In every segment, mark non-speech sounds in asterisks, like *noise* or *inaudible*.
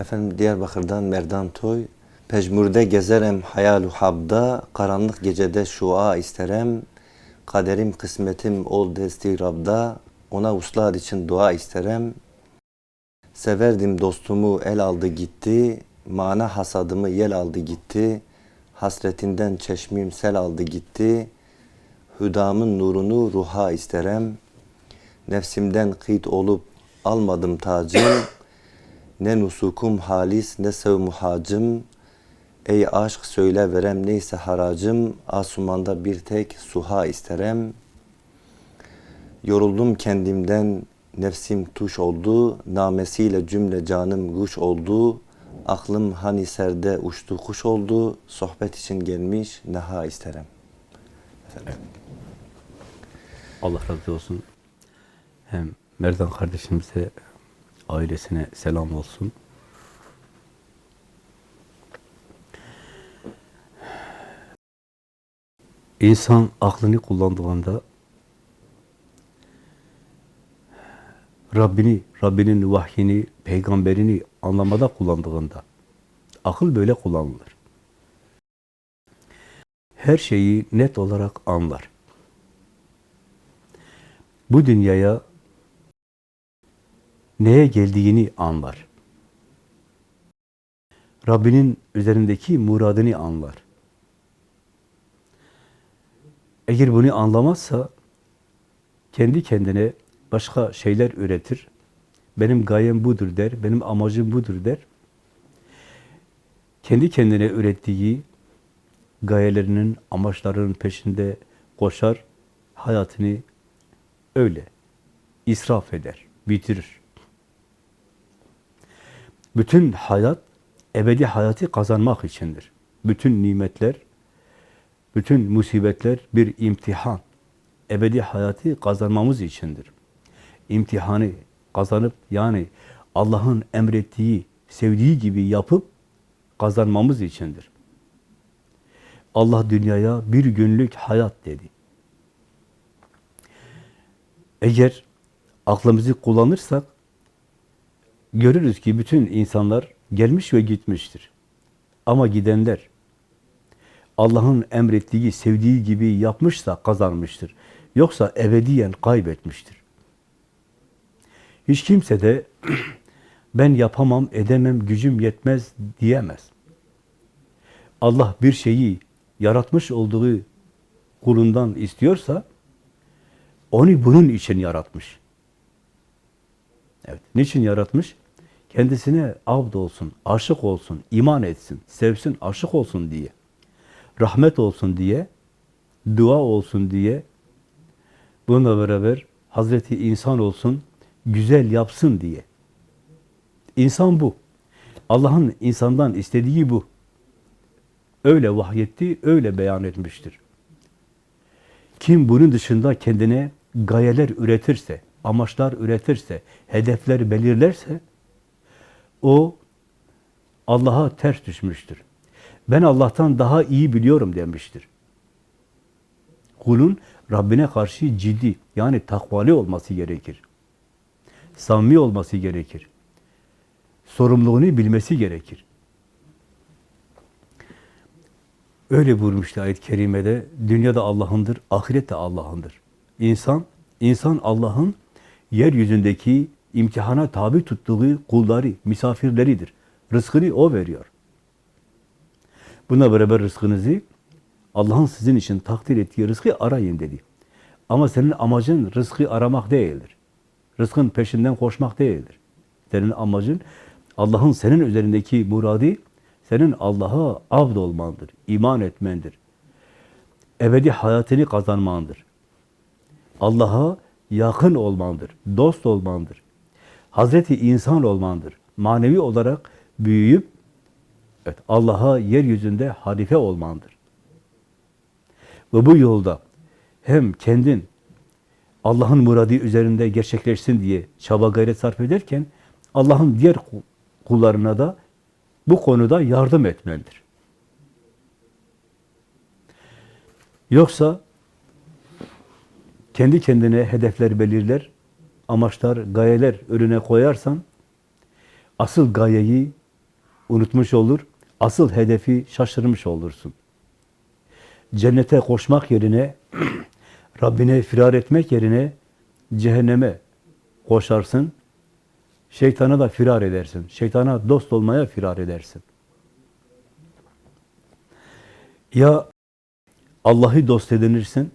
Efendim Diyarbakır'dan Merdan Toy. Pejmurde gezerem hayalu habda, karanlık gecede şua isterem. Kaderim kısmetim ol desti Rab'da, ona uslar için dua isterem. Severdim dostumu el aldı gitti, mana hasadımı yel aldı gitti. Hasretinden çeşmim sel aldı gitti. Hüdamın nurunu ruha isterem. Nefsimden kıyt olup almadım tacım. Ne nusukum halis ne sev muhacım. Ey aşk söyle verem neyse haracım. Asumanda bir tek suha isterem. Yoruldum kendimden nefsim tuş oldu. Namesiyle cümle canım guş oldu. Aklım hani serde uçtu kuş oldu. Sohbet için gelmiş neha isterem. Efendim. Allah razı olsun. Hem Merdan kardeşimize, ailesine selam olsun. İnsan aklını kullandığında Rabbini, Rabbinin vahyini, peygamberini anlamada kullandığında akıl böyle kullanılır. Her şeyi net olarak anlar. Bu dünyaya neye geldiğini anlar. Rabbinin üzerindeki muradını anlar. Eğer bunu anlamazsa kendi kendine başka şeyler üretir. Benim gayem budur der, benim amacım budur der. Kendi kendine ürettiği gayelerinin, amaçlarının peşinde koşar, hayatını öyle israf eder, bitirir. Bütün hayat ebedi hayatı kazanmak içindir. Bütün nimetler, bütün musibetler bir imtihan. Ebedi hayatı kazanmamız içindir. İmtihanı kazanıp yani Allah'ın emrettiği, sevdiği gibi yapıp kazanmamız içindir. Allah dünyaya bir günlük hayat dedi. Eğer aklımızı kullanırsak görürüz ki bütün insanlar gelmiş ve gitmiştir. Ama gidenler Allah'ın emrettiği, sevdiği gibi yapmışsa kazanmıştır. Yoksa ebediyen kaybetmiştir. Hiç kimse de *clears throat* ben yapamam, edemem, gücüm yetmez diyemez. Allah bir şeyi yaratmış olduğu kulundan istiyorsa onu bunun için yaratmış. Evet, niçin yaratmış? Kendisine abd olsun, aşık olsun, iman etsin, sevsin, aşık olsun diye. Rahmet olsun diye, dua olsun diye, bununla beraber Hazreti insan olsun, güzel yapsın diye. İnsan bu. Allah'ın insandan istediği bu. Öyle vahyetti, öyle beyan etmiştir. Kim bunun dışında kendine gayeler üretirse, amaçlar üretirse, hedefler belirlerse, o Allah'a ters düşmüştür. Ben Allah'tan daha iyi biliyorum demiştir. Kulun Rabbine karşı ciddi, yani takvali olması gerekir. Samimi olması gerekir. Sorumluluğunu bilmesi gerekir. Öyle buyurmuştu ayet-i kerimede, dünyada Allah'ındır, ahiret de Allah'ındır. İnsan, insan Allah'ın yeryüzündeki imtihana tabi tuttuğu kulları, misafirleridir. Rızkını O veriyor. Buna beraber rızkınızı Allah'ın sizin için takdir ettiği rızkı arayın dedi. Ama senin amacın rızkı aramak değildir. Rızkın peşinden koşmak değildir. Senin amacın Allah'ın senin üzerindeki muradı senin Allah'a abd olmandır, iman etmendir. Ebedi hayatını kazanmandır. Allah'a yakın olmandır, dost olmandır. Hazreti insan olmandır. Manevi olarak büyüyüp evet, Allah'a yeryüzünde halife olmandır. Ve bu yolda hem kendin Allah'ın muradı üzerinde gerçekleşsin diye çaba gayret sarf ederken Allah'ın diğer kullarına da bu konuda yardım etmelidir. Yoksa kendi kendine hedefler belirler, amaçlar, gayeler önüne koyarsan asıl gayeyi unutmuş olur. Asıl hedefi şaşırmış olursun. Cennete koşmak yerine, *clears throat* Rabbine firar etmek yerine cehenneme koşarsın. Şeytana da firar edersin. Şeytana dost olmaya firar edersin. Ya Allah'ı dost edinirsin,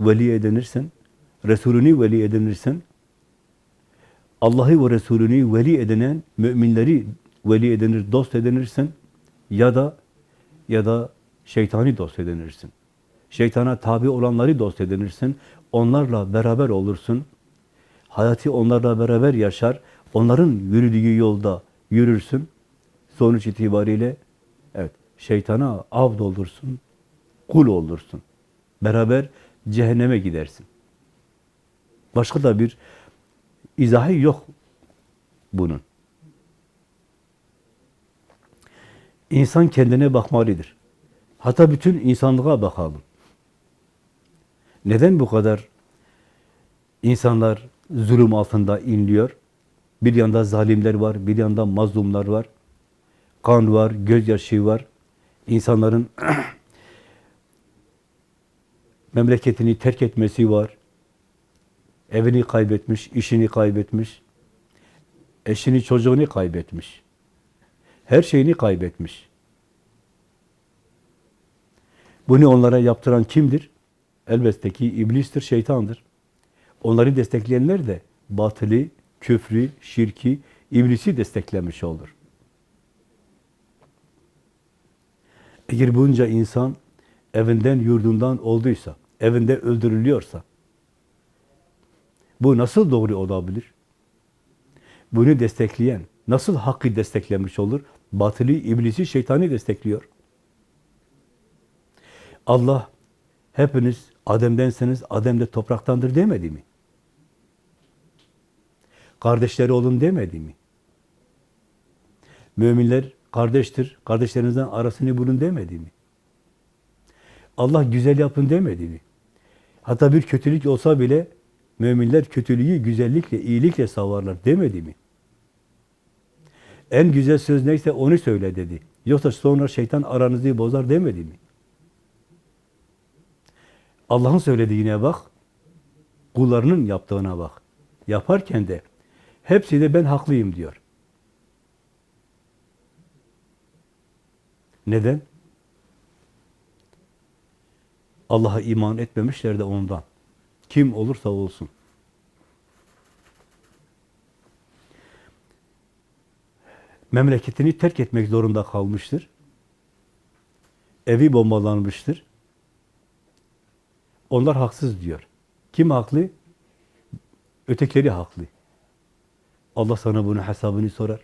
veli edinirsin, Resulünü veli edinirsin. Allah'ı ve Resulünü veli edinen müminleri veli edinir, dost edinirsin ya da ya da şeytani dost edinirsin. Şeytana tabi olanları dost edinirsin. Onlarla beraber olursun. Hayatı onlarla beraber yaşar. Onların yürüdüğü yolda yürürsün. Sonuç itibariyle evet şeytana avd olursun. Kul olursun. Beraber cehenneme gidersin. Başka da bir izahı yok bunun. İnsan kendine bakmalıdır. Hatta bütün insanlığa bakalım. Neden bu kadar insanlar zulüm altında inliyor? Bir yanda zalimler var, bir yanda mazlumlar var. Kan var, gözyaşı var. İnsanların *clears throat* memleketini terk etmesi var. Evini kaybetmiş, işini kaybetmiş. Eşini, çocuğunu kaybetmiş. Her şeyini kaybetmiş. Bunu onlara yaptıran kimdir? Elbette ki iblistir, şeytandır. Onları destekleyenler de batılı, küfrü, şirki, iblisi desteklemiş olur. Eğer bunca insan evinden, yurdundan olduysa, evinde öldürülüyorsa, bu nasıl doğru olabilir? Bunu destekleyen nasıl hakkı desteklemiş olur? Batılı, iblisi, şeytani destekliyor. Allah hepiniz Adem'denseniz Adem de topraktandır demedi mi? Kardeşleri olun demedi mi? Müminler kardeştir, kardeşlerinizden arasını bulun demedi mi? Allah güzel yapın demedi mi? Hatta bir kötülük olsa bile müminler kötülüğü güzellikle, iyilikle savarlar demedi mi? En güzel söz neyse onu söyle dedi. Yoksa sonra şeytan aranızı bozar demedi mi? Allah'ın söylediğine bak, kullarının yaptığına bak. Yaparken de hepsi de ben haklıyım diyor. Neden? Allah'a iman etmemişler de ondan. Kim olursa olsun. Memleketini terk etmek zorunda kalmıştır. Evi bombalanmıştır. Onlar haksız diyor. Kim haklı? Ötekileri haklı. Allah sana bunun hesabını sorar.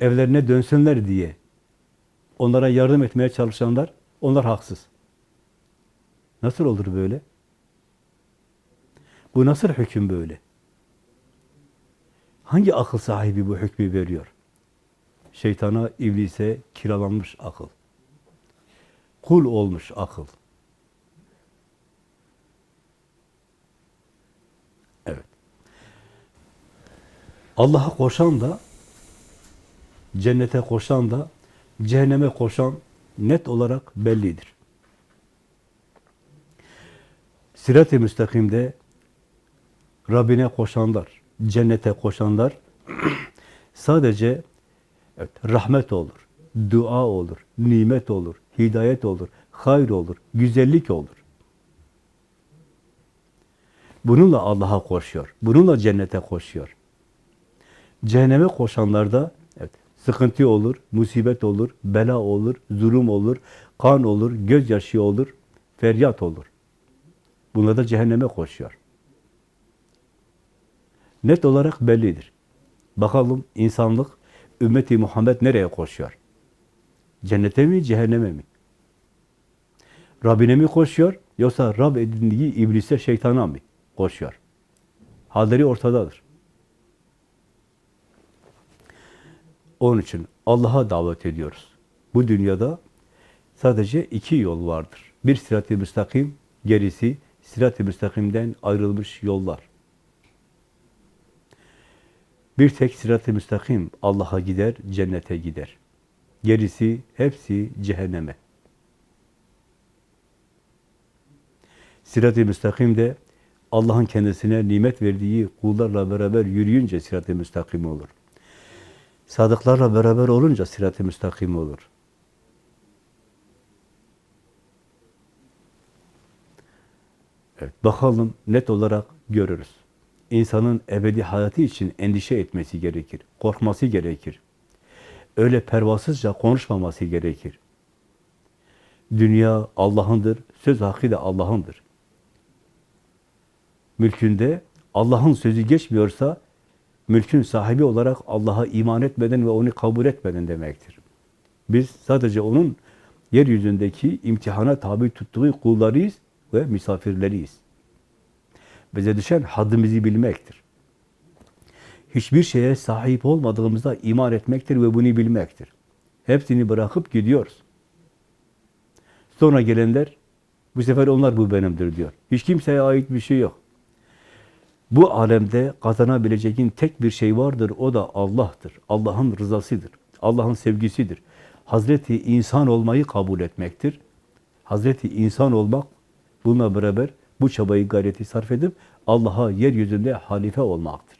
Evlerine dönsünler diye onlara yardım etmeye çalışanlar, onlar haksız. Nasıl olur böyle? Bu nasıl hüküm böyle? Hangi akıl sahibi bu hükmü veriyor? Şeytana, iblise kiralanmış akıl. Kul olmuş akıl. Evet. Allah'a koşan da, cennete koşan da, cehenneme koşan net olarak bellidir. Sirat-i müstakimde Rabbine koşanlar, cennete koşanlar *clears throat* sadece evet, rahmet olur, dua olur, nimet olur, hidayet olur, hayır olur, güzellik olur. Bununla Allah'a koşuyor. Bununla cennete koşuyor. Cehenneme koşanlarda evet, sıkıntı olur, musibet olur, bela olur, zulüm olur, kan olur, gözyaşı olur, feryat olur. Bunlar da cehenneme koşuyor. Net olarak bellidir. Bakalım insanlık, ümmeti Muhammed nereye koşuyor? Cennete mi, cehenneme mi? Rabbine mi koşuyor, yoksa Rab edindiği iblise, şeytana mı koşuyor? Halleri ortadadır. Onun için Allah'a davet ediyoruz. Bu dünyada sadece iki yol vardır. Bir sirat-i müstakim, gerisi sirat-i müstakimden ayrılmış yollar. Bir tek sirat-ı müstakim Allah'a gider, cennete gider. Gerisi hepsi cehenneme. Sirat-ı müstakim de Allah'ın kendisine nimet verdiği kullarla beraber yürüyünce sirat-ı müstakim olur. Sadıklarla beraber olunca sirat-ı müstakim olur. Evet, bakalım net olarak görürüz. İnsanın ebedi hayatı için endişe etmesi gerekir, korkması gerekir. Öyle pervasızca konuşmaması gerekir. Dünya Allah'ındır, söz hakkı da Allah'ındır. Mülkünde Allah'ın sözü geçmiyorsa, mülkün sahibi olarak Allah'a iman etmeden ve onu kabul etmeden demektir. Biz sadece onun yeryüzündeki imtihana tabi tuttuğu kullarıyız ve misafirleriyiz. Bize düşen haddimizi bilmektir. Hiçbir şeye sahip olmadığımızda iman etmektir ve bunu bilmektir. Hepsini bırakıp gidiyoruz. Sonra gelenler, bu sefer onlar bu benimdir diyor. Hiç kimseye ait bir şey yok. Bu alemde kazanabileceğin tek bir şey vardır, o da Allah'tır. Allah'ın rızasıdır, Allah'ın sevgisidir. Hazreti insan olmayı kabul etmektir. Hazreti insan olmak, bununla beraber bu çabayı, gayreti sarf edip Allah'a yeryüzünde halife olmaktır.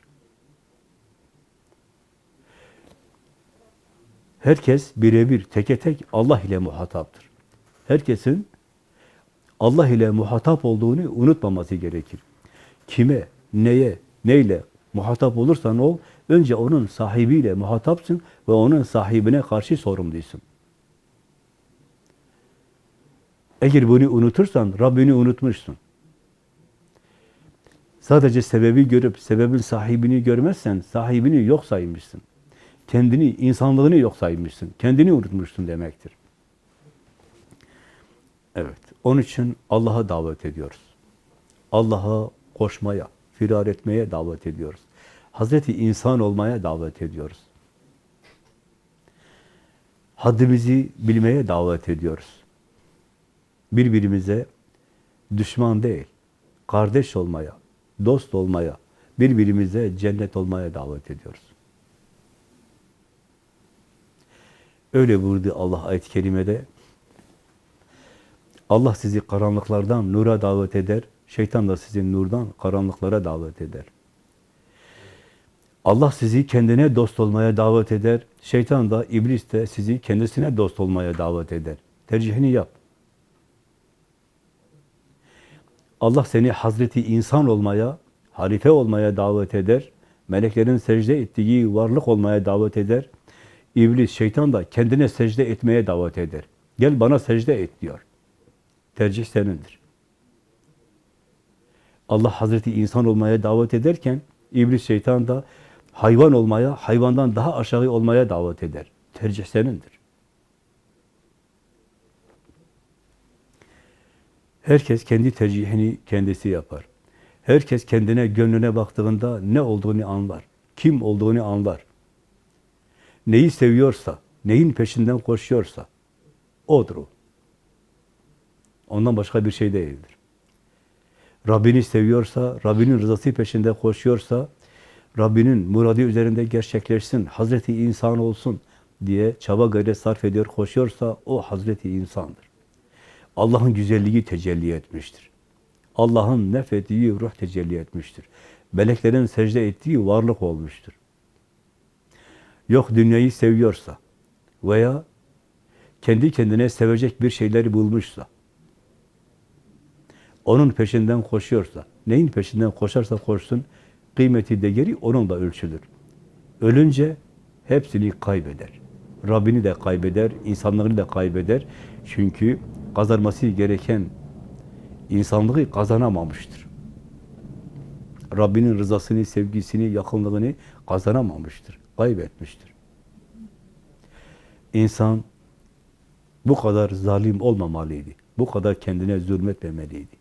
Herkes birebir, teke tek Allah ile muhataptır. Herkesin Allah ile muhatap olduğunu unutmaması gerekir. Kime, neye, neyle muhatap olursan ol, önce onun sahibiyle muhatapsın ve onun sahibine karşı sorumlusun. Eğer bunu unutursan Rabbini unutmuşsun. Sadece sebebi görüp sebebin sahibini görmezsen sahibini yok saymışsın. Kendini, insanlığını yok saymışsın. Kendini unutmuşsun demektir. Evet. Onun için Allah'a davet ediyoruz. Allah'a koşmaya, firar etmeye davet ediyoruz. Hazreti insan olmaya davet ediyoruz. Haddimizi bilmeye davet ediyoruz. Birbirimize düşman değil, kardeş olmaya, dost olmaya, birbirimize cennet olmaya davet ediyoruz. Öyle buyurdu Allah ayet-i kerimede. Allah sizi karanlıklardan nura davet eder, şeytan da sizi nurdan karanlıklara davet eder. Allah sizi kendine dost olmaya davet eder, şeytan da, iblis de sizi kendisine dost olmaya davet eder. Tercihini yap. Allah seni Hazreti insan olmaya, halife olmaya davet eder. Meleklerin secde ettiği varlık olmaya davet eder. İblis, şeytan da kendine secde etmeye davet eder. Gel bana secde et diyor. Tercih senindir. Allah Hazreti insan olmaya davet ederken, İblis, şeytan da hayvan olmaya, hayvandan daha aşağı olmaya davet eder. Tercih senindir. Herkes kendi tercihini kendisi yapar. Herkes kendine, gönlüne baktığında ne olduğunu anlar. Kim olduğunu anlar. Neyi seviyorsa, neyin peşinden koşuyorsa, odur o. Ondan başka bir şey değildir. Rabbini seviyorsa, Rabbinin rızası peşinde koşuyorsa, Rabbinin muradı üzerinde gerçekleşsin, Hazreti insan olsun diye çaba gayret sarf ediyor, koşuyorsa o Hazreti insandır. Allah'ın güzelliği tecelli etmiştir. Allah'ın nefettiği ruh tecelli etmiştir. Meleklerin secde ettiği varlık olmuştur. Yok dünyayı seviyorsa veya kendi kendine sevecek bir şeyleri bulmuşsa, onun peşinden koşuyorsa, neyin peşinden koşarsa koşsun, kıymeti değeri onunla ölçülür. Ölünce hepsini kaybeder. Rabbini de kaybeder, insanlığını da kaybeder. Çünkü kazanması gereken insanlığı kazanamamıştır. Rabbinin rızasını, sevgisini, yakınlığını kazanamamıştır, kaybetmiştir. İnsan bu kadar zalim olmamalıydı. Bu kadar kendine zulmetmemeliydi.